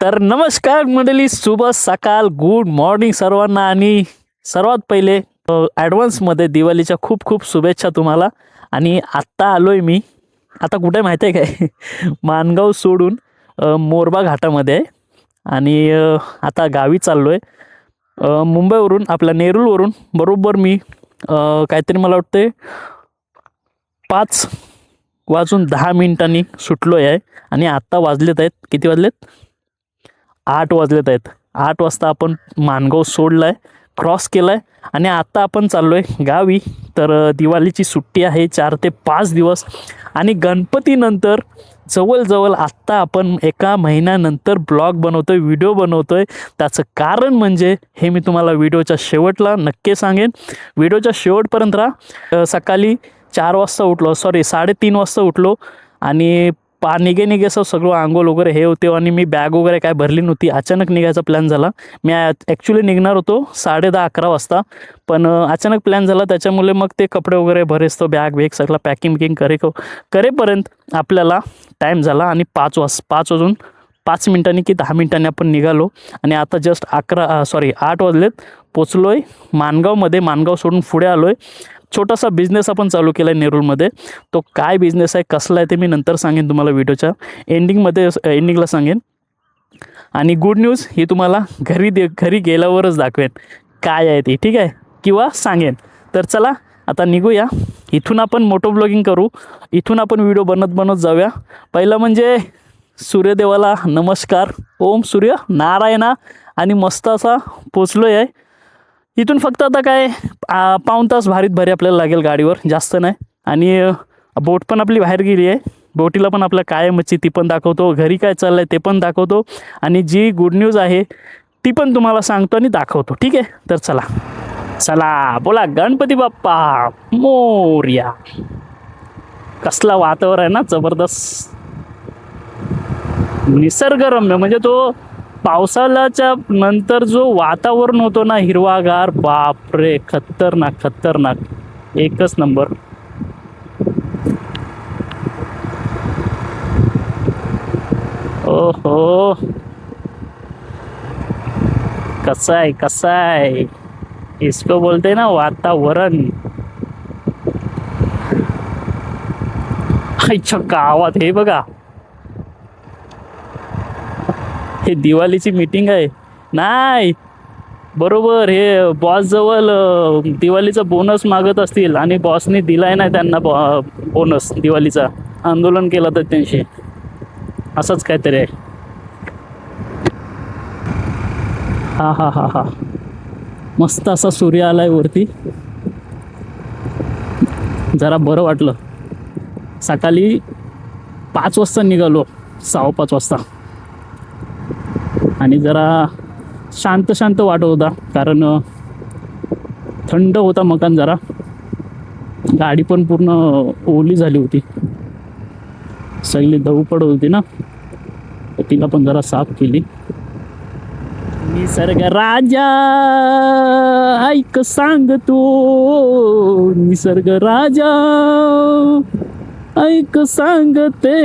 तर नमस्कार मंडळी शुभ सकाळ गुड मॉर्निंग सर्वांना आणि सर्वात पहिले ॲडव्हान्समध्ये दिवाळीच्या खूप खूप शुभेच्छा तुम्हाला. आणि आत्ता आलो आहे मी. आता कुठे माहिती आहे काय? मानगाव सोडून मोरबा घाटामध्ये आहे. आणि आता गावी चाललो आहे मुंबईवरून आपल्या नेरूळवरून बरोबर मी काहीतरी मला वाटते पाच वाजून दहा मिनिटांनी सुटलो आहे. आणि आत्ता वाजलेत आहेत. किती वाजलेत? आठ वाजलेत आहेत. आठ वाजता आपण मानगाव सोडला आहे क्रॉस केला आहे आणि आत्ता आपण चाललो आहे गावी. तर दिवाळीची सुट्टी आहे चार ते पाच दिवस आणि गणपतीनंतर जवळजवळ आत्ता आपण एका महिन्यानंतर ब्लॉग बनवतो आहे व्हिडिओ बनवतो आहे त्याचं कारण म्हणजे हे मी तुम्हाला व्हिडिओच्या शेवटला नक्की सांगेन. व्हिडिओच्या शेवटपर्यंत राहा. सकाळी चार वाजता उठलो सॉरी साडेतीन वाजता उठलो आणि पा निघे निघे असं सगळं आंघोळ वगैरे हे होते आणि मी बॅग वगैरे काय भरली नव्हती. अचानक निघायचा प्लॅन झाला. मी ॲक्च्युली निघणार होतो साडे दहा अकरा वाजता. पण अचानक प्लॅन झाला. त्याच्यामुळे मग ते कपडे वगैरे भरेस तो बॅग वेग सगळं पॅकिंग बिकिंग करे करेपर्यंत आपल्याला टाईम झाला आणि पाच वाज पाच वाजून पाच मिनिटांनी की दहा मिनिटांनी आपण निघालो. आणि आता जस्ट अकरा सॉरी आठ वाजलेत. पोचलो आहे मानगावमध्ये मानगाव सोडून पुढे आलो आहे छोटासा बिझनेस आपण चालू केला आहे नेरूळमध्ये तो काय बिझनेस आहे कसला आहे ते मी नंतर सांगेन तुम्हाला व्हिडिओच्या. एंडिंगमध्ये एंडिंगला सांगेन. आणि गुड न्यूज ही तुम्हाला घरी दे घरी गेल्यावरच दाखवेन काय आहे ते ठीक आहे? किंवा सांगेन. तर चला आता निघूया. इथून आपण मोटो ब्लॉगिंग करू. इथून आपण व्हिडिओ बनत बनत जाऊया. पहिलं म्हणजे सूर्यदेवाला नमस्कार. ओम सूर्य नारायणा. आणि मस्त असा पोचलो आहे इथून फक्त आता काय पाऊन पाऊण तास भारीत भारी आपल्याला लागेल गाडीवर जास्त नाही. आणि बोट पण आपली बाहेर गेली आहे. बोटीला पण आपल्या काय मच्छी ती पण दाखवतो घरी काय चाललं आहे ते पण दाखवतो. आणि जी गुड न्यूज आहे ती पण तुम्हाला सांगतो आणि दाखवतो. ठीक आहे? तर चला. चला बोला गणपती बाप्पा मोर्या. कसला वातावरण आहे ना जबरदस्त. निसर्गरम्य म्हणजे तो पावसाळ्याच्या नंतर जो वातावरण होतो ना हिरवागार बापरे खतरनाक खतरनाक. एकच नंबर. ओहो. कसा आहे कसा आहे इसको बोलते ना वातावरण. आईच्या गावात हे बघा. हे दिवाळीची मीटिंग आहे. नाही. बरोबर हे बॉस जवळ दिवाळीचा बोनस मागत असतील आणि बॉसने दिलाय नाही त्यांना बोनस दिवाळीचा. आंदोलन केलं तर त्यांशी. असंच काहीतरी आहे. हा हा हा हा. मस्त असा सूर्य आलाय वरती. जरा बरं वाटलं. सकाळी पाच वाजता निघालो. सहा पाच वाजता. आणि जरा शांत शांत वाटत होता कारण थंड होता मकान जरा. गाडी पण पूर्ण ओली झाली होती. सगळी दहू पडत होती ना. तर तिला पण जरा साफ केली. निसर्ग राजा ऐक सांग तू. निसर्ग राजा ऐक सांगते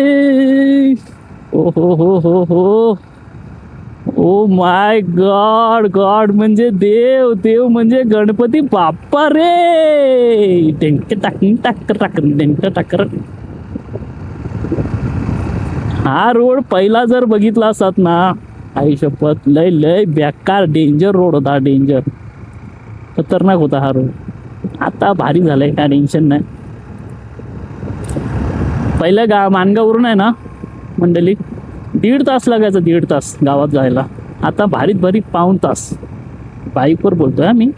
ओ हो हो हो हो. ओ माय गॉड गॉड म्हणजे देव देव म्हणजे गणपती बाप्पा रे. टेंक टाक टाक टाक टेंक टाकर हा रोड पहिला जर बघितला असतात ना आई शपथ लय लय बेकार डेंजर रोड होता डेंजर खतरनाक होता हा रोड. आता भारी झालाय काय टेन्शन नाही. पहिलं गा मानगावरून आहे ना मंडळी दीड तास लागायचा दीड तास गावात जायला. आता भारीत भारी पाऊण तास. बाईकवर बोलतोय मी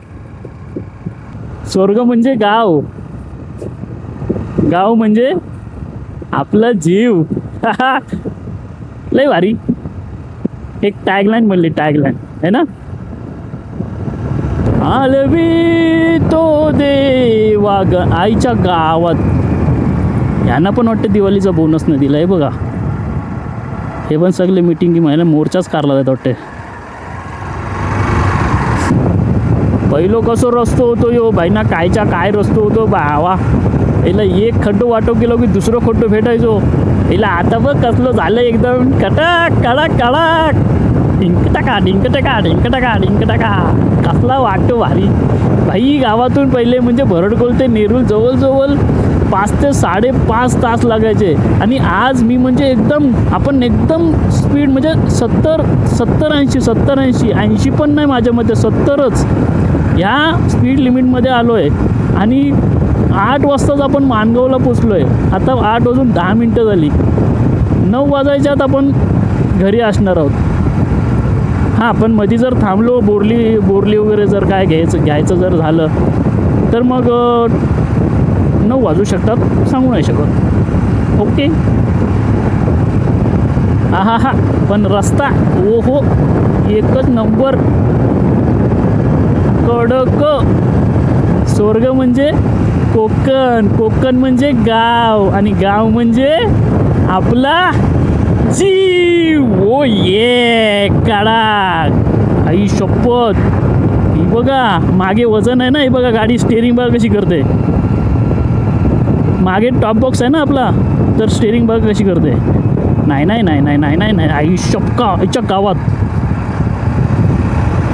स्वर्ग म्हणजे गाव. गाव म्हणजे आपला जीव. लय भारी. एक टॅगलाईन म्हणली टॅगलाईन है ना? आलवी तो देवा ग आईच्या गावात. यांना पण वाटतं दिवाळीचा बोनस न दिला आहे बघा. हे पण सगळे मिटिंग महिला मोर्चाच काढला जात वाटते. पहिलो कसो रस्तो होतो यो भाईना कायचा काय रस्तो होतो बावा याला एक खड्डो वाटो केलो की दुसरं खड्डो भेटायचो. याला आता बघ कसलं झालं एकदम. कटक कडक कडक. डिंक टाका डिंक डिंकटका. डिंक टाका कसला वाटतो भारी. भाई गावातून पहिले म्हणजे भरडकोल ते नेरूळ जवळजवळ. पाच ते साडेपाच तास लागायचे. आणि आज मी म्हणजे एकदम आपण एकदम स्पीड म्हणजे सत्तर सत्तर ऐंशी सत्तर ऐंशी ऐंशी पण नाही माझ्या मते सत्तरच. ह्या स्पीड लिमिटमध्ये आलो आहे आणि आठ वाजताच आपण मानगावला पोचलो आहे आता आठ वाजून दहा मिनटं झाली. नऊ वाजायच्यात आपण घरी असणार आहोत. हां पण मध्ये जर थांबलो बोरली बोरली वगैरे जर काय घ्यायचं घ्यायचं जर झालं तर मग नऊ वाजू शकतात सांगू नाही शकत. ओके? हा हा हा पण रस्ता ओ हो एकच नंबर. कडक. स्वर्ग म्हणजे कोकण. कोकण म्हणजे गाव आणि गाव म्हणजे आपला जीव. ओ ये काळा. आई शपथ. ही बघा मागे वजन आहे ना ही बघा गाडी स्टेअरिंग बघा कशी करते. मागे टॉप बॉक्स आहे ना आपला तर स्टेरिंग बघ कशी करते. नाही नाही नाही नाही नाही नाही नाही आई शपका आईच्या गावात.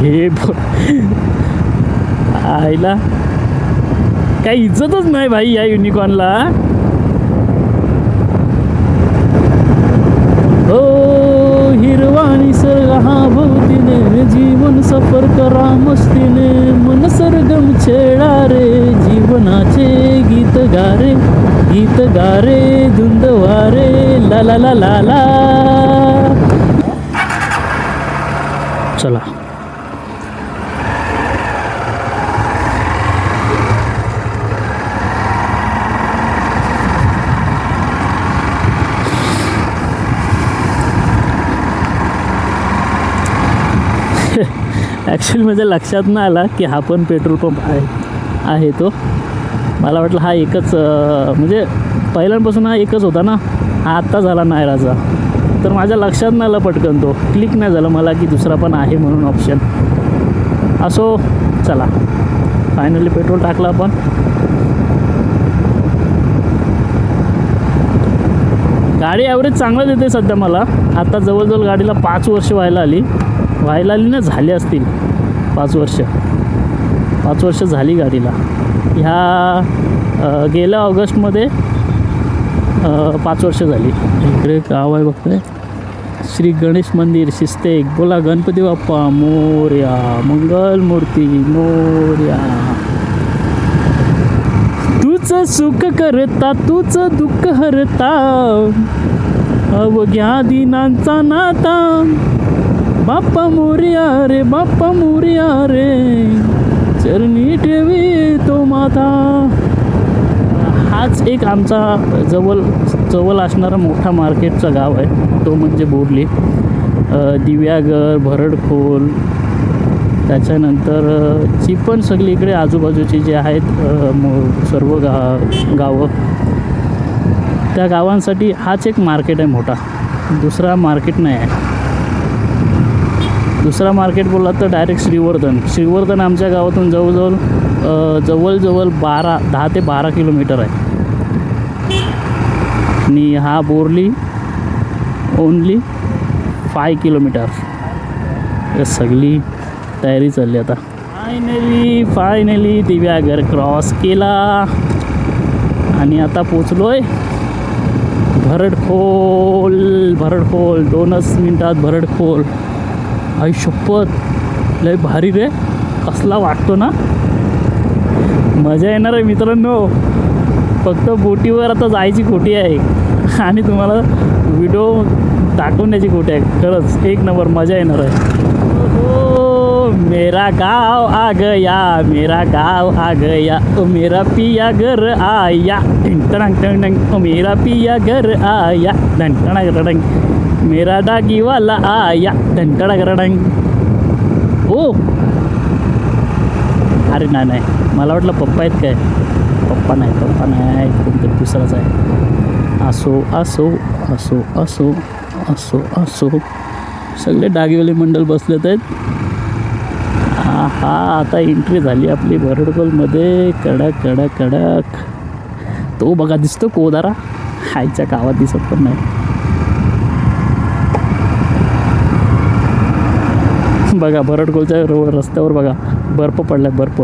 हे आईला. काही इज्जतच नाही भाई या युनिकॉर्नला हो हिरवा निसर्ग हा भोवतीने जीवन सफर करा मस्तीने. मन सरगम छेडा रे जीवनाचे गीत गारे. रे गारे धुंद वारे ला ला ला ला ला. चला. ॲक्च्युली माझ्या लक्षात नाही आला की हा पण पेट्रोल पंप आहे आहे तो. मला वाटलं हा एकच म्हणजे पहिल्यांपासून हा एकच होता ना. हा आत्ता झाला नायराचा तर माझ्या लक्षात नाही आला पटकन तो. क्लिक नाही झालं मला की दुसरा पण आहे म्हणून ऑप्शन असो चला. फायनली पेट्रोल टाकलं आपण. गाडी ॲव्हरेज चांगलं देते सध्या मला. आता जवळजवळ गाडीला पाच वर्ष व्हायला आली. व्हायला आली ना झाली असतील पाच वर्ष. पाच वर्ष झाली गाडीला. ह्या गेल्या ऑगस्टमध्ये पाच वर्ष झाली. इकडे गाव आहे बघतोय. श्री गणेश मंदिर शिस्तेक. बोला गणपती बाप्पा मोर्या. मंगलमूर्ती मोर्या. तूच सुख करता तूच दुःख हरता. अवघ्या दिनांचा नाता. बाप्पा मोर्या रे बाप्पा मोर्या रे. चरणी ठेवी तो माता. हाच एक आमचा जवळ जवळ असणारा मोठा मार्केटचा गाव आहे. तो म्हणजे बोरली. दिव्यागर भरडखोल. त्याच्यानंतर जी पण सगळी इकडे आजूबाजूची जे आहेत सर्व गा गावं. त्या गावांसाठी हाच एक मार्केट आहे मोठा. दुसरा मार्केट नाही आहे. दुसरा मार्केट बोलला तर डायरेक्ट श्रीवर्धन. श्रीवर्धन आमच्या गावातून जवळजवळ जवळजवळ बारा दहा ते बारा किलोमीटर आहे. आणि हा बोरली ओनली फाय किलोमीटर हे सगळी तयारी चालली आता. फायनली फायनली दिव्या घर क्रॉस केला. आणि आता पोचलो आहे भरडखोल भरडखोल. दोनच मिनटात भरडखोल. आई शपथ. लय भारी रे. कसला वाटतो ना? मजा येणार आहे मित्रांनो. फक्त बोटीवर आता जायची खोटी आहे. आणि तुम्हाला व्हिडिओ दाखवण्याची खोटी आहे. खरंच एक नंबर मजा येणार आहे. मेरा गाव आ गया मेरा गाव आ गया ओ मेरा पिया घर आया. टिंग टंग टंग ओ मेरा पिया घर आया. डंग टंग टंग मेरा डागीवाला आया. डंग टडंग ओ. अरे नाही नाही. मला वाटलं पप्पा आहेत काय? पप्पा नाही पप्पा नाही. कोणतरी दुसराच आहे. असो असो असो असो असो असो. सगळे डागीवाले मंडळ बसलेत आहेत. हा हा आता एंट्री झाली आपली भरडकोलमध्ये कडक कडक कडक. तो बघा दिसतो कोदारा. हायच्या गावात दिसत पण नाही. बघा भरडकोलच्या रोड रस्त्यावर बघा बर्फ पडला आहे बर्फ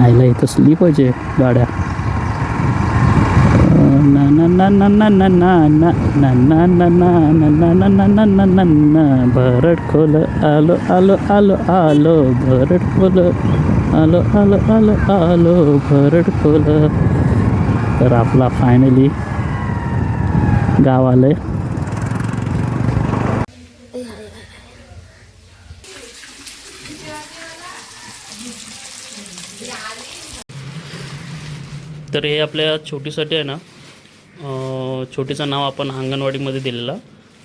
आयला इथं स्लीप व्हायचे गाड्या भरड खोल आलो आलो आलो आलो भरड खोल आलो आलो आलो आलो भरड खोल तर आपला फायनली गाव आलं तर हे आपल्या छोटीसाठी आहे ना छोटीचं नाव आपण अंगणवाडीमध्ये दिलेलं.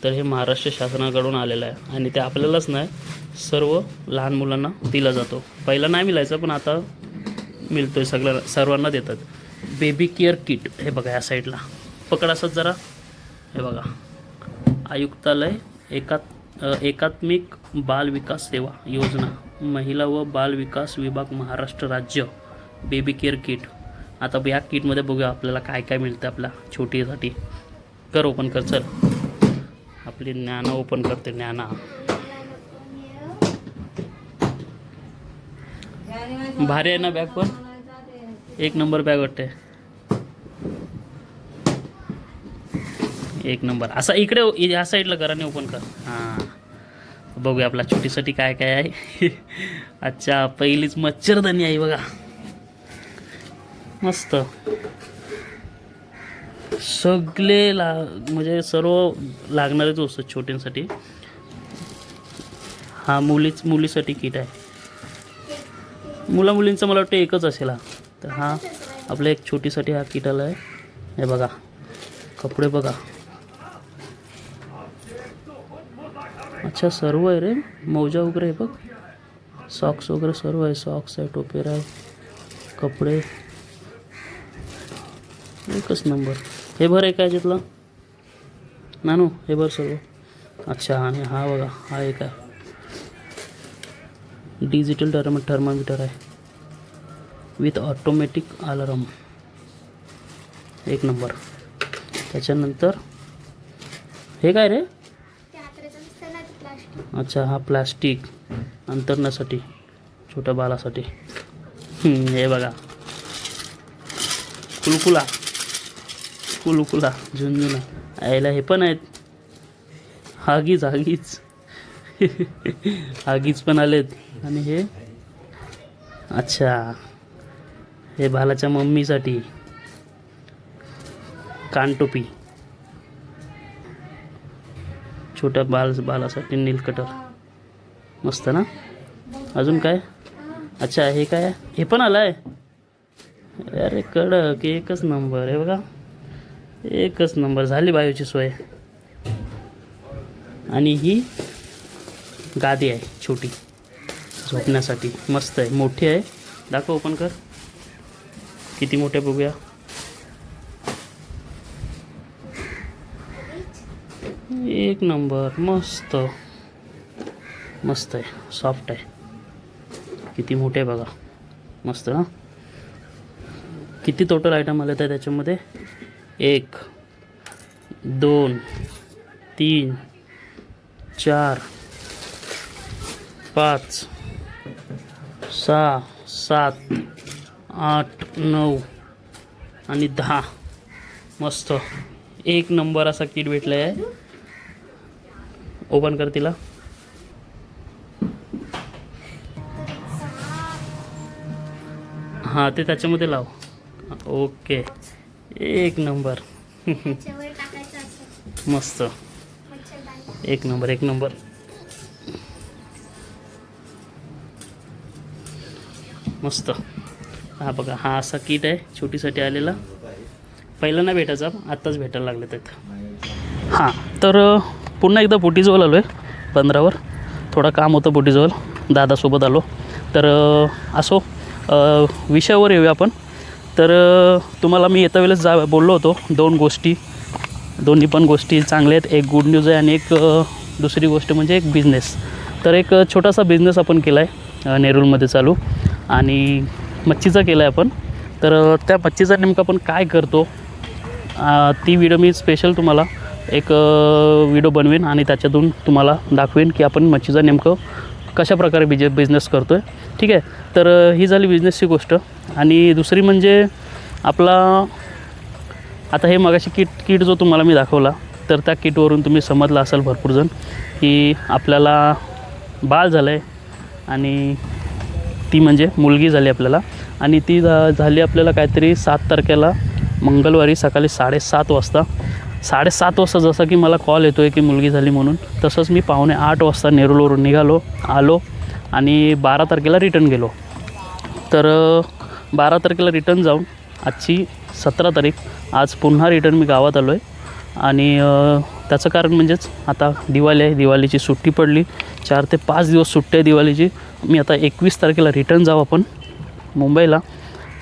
तर हे महाराष्ट्र शासनाकडून आलेलं आहे. आणि ते आपल्यालाच नाही सर्व लहान मुलांना दिला जातो. पहिला नाही मिळायचा पण आता मिळतो आहे सगळ्या सर्वांना देतात. बेबी केअर किट हे बघा या साईडला. पकड असत जरा. हे बघा. आयुक्तालय एकात एकात्मिक बाल विकास सेवा योजना महिला व बाल विकास विभाग महाराष्ट्र राज्य. बेबी केअर किट आता या किटमध्ये बघूया आपल्याला काय काय मिळतं आपल्या छोटीसाठी. कर ओपन कर चल. आपली ज्ञाना ओपन करते ज्ञाना. भारी आहे ना बॅग पण? एक नंबर बॅग वाटते एक नंबर असा इकडे ह्या साईडला घराने ओपन कर. हां. बघूया आपल्या छोटीसाठी काय काय आहे. अच्छा पहिलीच मच्छरदानी आहे बघा. मस्त. सगळे ला म्हणजे सर्व लागणारेच असतात छोट्यांसाठी. हा मुलीच मुलीसाठी किट आहे. मुला मुलींचं मला वाटतं एकच असेल हा. तर हा आपल्या एक छोटीसाठी हा किट आला आहे हे बघा. कपडे बघा. अच्छा सर्व आहे रे. मौजा वगैरे आहे बघ. सॉक्स वगैरे सर्व आहे. सॉक्स आहे टोपेर आहे कपडे. एकच नंबर. हे भर आहे काय तिथलं नानू हे भर सर्व. अच्छा आणि हा बघा हा एक आहे. डिजिटल टर्म थर्मामीटर आहे. विथ ऑटोमॅटिक अलार्म एक नंबर. त्याच्यानंतर हे काय रे? अच्छा हा प्लास्टिक अंतरण्यासाठी छोट्या बालासाठी. हे बघा. कुलकुला. कुलकुला झुंझुना आयला हे पण आहेत. हागीच हागीच. हागीच पण आलेत. आणि हे? अच्छा. हे भालाच्या मम्मीसाठी. कानटोपी. छोट्या बाल बालासाठी नीलकटर मस्त ना? अजून काय? अच्छा हे काय? हे पण आलं आहे अरे कडक एकच नंबर आहे बघा. एकच नंबर झाली बायोची सोय. आणि ही गादी आहे छोटी. झोपण्यासाठी. मस्त आहे मोठी आहे. दाखव ओपन कर. किती मोठे बघूया. एक नंबर मस्त. मस्त आहे सॉफ्ट आहे. किती मोठे आहे बघा. मस्त ना किती टोटल आयटम आले त्या त्याच्यामध्ये? एक दोन तीन चार पाच सहा सात आठ नऊ आणि दहा. मस्त. एक नंबर असा किट भेटला आहे ओपन कर तिला. हां ते त्याच्यामध्ये लाव. ओके. एक नंबर. मस्त. एक नंबर एक नंबर. मस्त. हा बघा हा असा किट आहे छोटीसाठी आलेला. पहिला नाही भेटायचा आत्ताच भेटायला लागले तिथं हां तर पुन्हा एकदा पोटीजवळ आलो आहे पंधरावर थोडं काम होतं पोटीजवळ दादासोबत आलो. तर असो विषयावर येऊया आपण. तर तुम्हाला मी येत्या वेळेस जा बोललो होतो. दोन गोष्टी. दोन्ही पण गोष्टी चांगल्या आहेत. एक गुड न्यूज आहे आणि एक दुसरी गोष्ट म्हणजे एक बिझनेस तर एक छोटासा बिझनेस आपण केला आहे नेरूलमध्ये चालू. आणि मच्छीचा केला आहे आपण. तर त्या मच्छीचा नेमकं आपण काय करतो ती व्हिडिओ मी स्पेशल तुम्हाला एक व्हिडिओ बनवेन आणि त्याच्यातून तुम्हाला दाखवेन की आपण मच्छीचा नेमकं कशा प्रकारे बिज बिझनेस करतो आहे ठीक आहे? तर ही झाली बिझनेसची गोष्ट. आणि दुसरी म्हणजे आपला आता हे मगाशी किट किट जो तुम्हाला मी दाखवला तर त्या किटवरून तुम्ही समजला असाल भरपूर जण की आपल्याला बाळ झालं आहे आणि ती म्हणजे मुलगी झाली आपल्याला. आणि ती झा झाली आपल्याला काहीतरी सात तारखेला मंगळवारी सकाळी साडेसात वाजता. साडेसात वाजता जसं की मला कॉल येतो आहे की मुलगी झाली म्हणून तसंच मी पाहुणे आठ वाजता नेरुलवरून निघालो आलो आणि बारा तारखेला रिटर्न गेलो. तर बारा तारखेला रिटर्न जाऊन आजची सतरा तारीख आज पुन्हा रिटर्न मी गावात आलो आहे आणि त्याचं कारण म्हणजेच आता दिवाळी आहे दिवाळीची सुट्टी पडली. चार ते पाच दिवस सुट्टी आहे दिवाळीची. मी आता एकवीस तारखेला रिटर्न जाऊ आपण मुंबईला.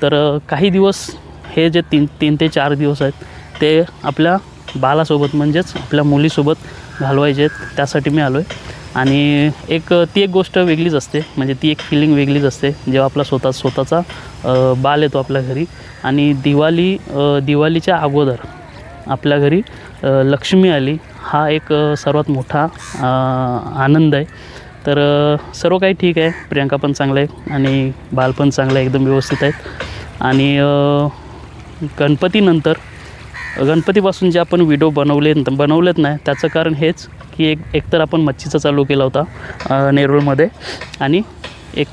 तर काही दिवस हे जे तीन तीन ते चार दिवस आहेत ते आपल्या बालासोबत म्हणजेच आपल्या मुलीसोबत घालवायचे आहेत त्यासाठी मी आलो आहे आणि एक ती एक गोष्ट वेगळीच असते. म्हणजे ती एक फिलिंग वेगळीच असते. जेव्हा आपला स्वतः स्वतःचा बाल येतो आपल्या घरी. आणि दिवाळी दिवाळीच्या अगोदर आपल्या घरी लक्ष्मी आली. हा एक सर्वात मोठा आनंद आहे. तर सर्व काही ठीक आहे. प्रियांका पण चांगलं आहे. आणि बाल पण चांगलं आहे. एकदम व्यवस्थित आहेत. आणि गणपतीनंतर गणपतीपासून जे आपण व्हिडिओ बनवले बनवलेत नाही त्याचं कारण हेच की एक एकतर आपण मच्छीचा चालू केला होता नेरूळमध्ये आणि एक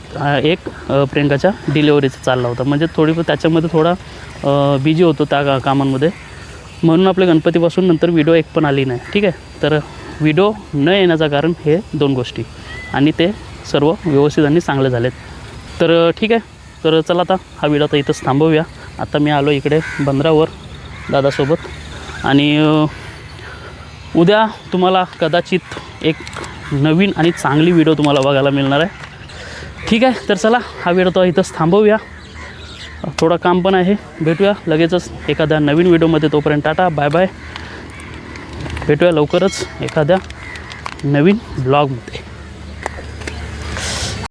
एक प्रियंकाच्या डिलेवरीचा चालला होता. म्हणजे थोडी त्याच्यामध्ये थोडा बिजी होतो त्या का कामांमध्ये. म्हणून आपल्या गणपतीपासून नंतर व्हिडिओ एक पण आली नाही. ठीक आहे? तर व्हिडिओ न येण्याचं कारण हे दोन गोष्टी. आणि ते सर्व व्यवस्थित आणि चांगले झालेत. तर ठीक आहे? तर चला आता हा व्हिडिओ आता इथंच थांबवूया. आता मी आलो इकडे बंदरावर. दादासोबत. आणि उद्या तुम्हाला कदाचित एक नवीन आणि चांगली व्हिडिओ तुम्हाला बघायला मिळणार आहे. ठीक आहे तर चला हा व्हिडिओ तो इथंच थांबवूया. थोडं काम पण आहे भेटूया. लगेचच एखाद्या नवीन व्हिडिओमध्ये तोपर्यंत टाटा बाय बाय भेटूया लवकरच एखाद्या नवीन ब्लॉगमध्ये